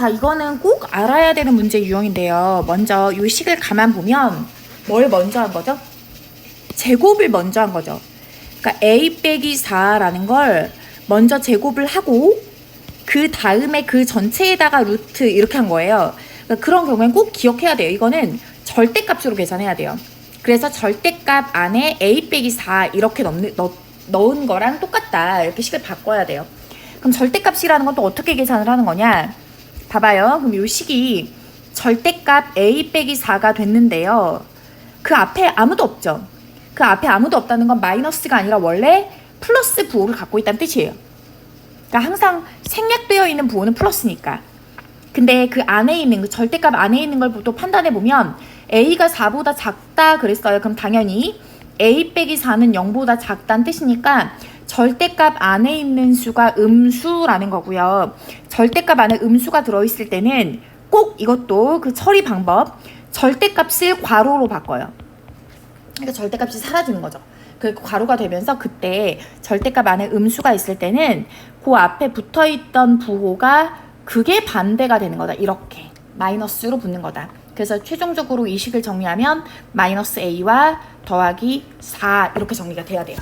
자, 이거는 꼭 알아야 되는 문제 유형인데요. 먼저 이 식을 가만 보면 뭘 먼저 한 거죠? 제곱을 먼저 한 거죠. 그러니까 a 빼기 4라는 걸 먼저 제곱을 하고 그 다음에 그 전체에다가 루트 이렇게 한 거예요. 그러니까 그런 경우엔 꼭 기억해야 돼요. 이거는 절대값으로 계산해야 돼요. 그래서 절대값 안에 a 빼기 4 이렇게 넣는, 넣, 넣은 거랑 똑같다. 이렇게 식을 바꿔야 돼요. 그럼 절대값이라는 건 또 어떻게 계산을 하는 거냐? 봐봐요. 그럼 이 식이 절대값 a 빼기 4가 됐는데요. 그 앞에 아무도 없죠. 그 앞에 아무도 없다는 건 마이너스가 아니라 원래 플러스 부호를 갖고 있다는 뜻이에요. 그러니까 항상 생략되어 있는 부호는 플러스니까. 근데 그 안에 있는 그 절대값 안에 있는 걸 또 판단해 보면 a가 4보다 작다 그랬어요. 그럼 당연히 a 빼기 4는 0보다 작다는 뜻이니까 절대값 안에 있는 수가 음수라는 거고요. 절대값 안에 음수가 들어있을 때는 꼭 이것도 그 처리 방법 절대값을 괄호로 바꿔요. 그러니까 절대값이 사라지는 거죠. 그 괄호가 되면서 그때 절대값 안에 음수가 있을 때는 그 앞에 붙어 있던 부호가 그게 반대가 되는 거다. 이렇게 마이너스로 붙는 거다. 그래서 최종적으로 이 식을 정리하면 마이너스 a와 더하기 4 이렇게 정리가 돼야 돼요.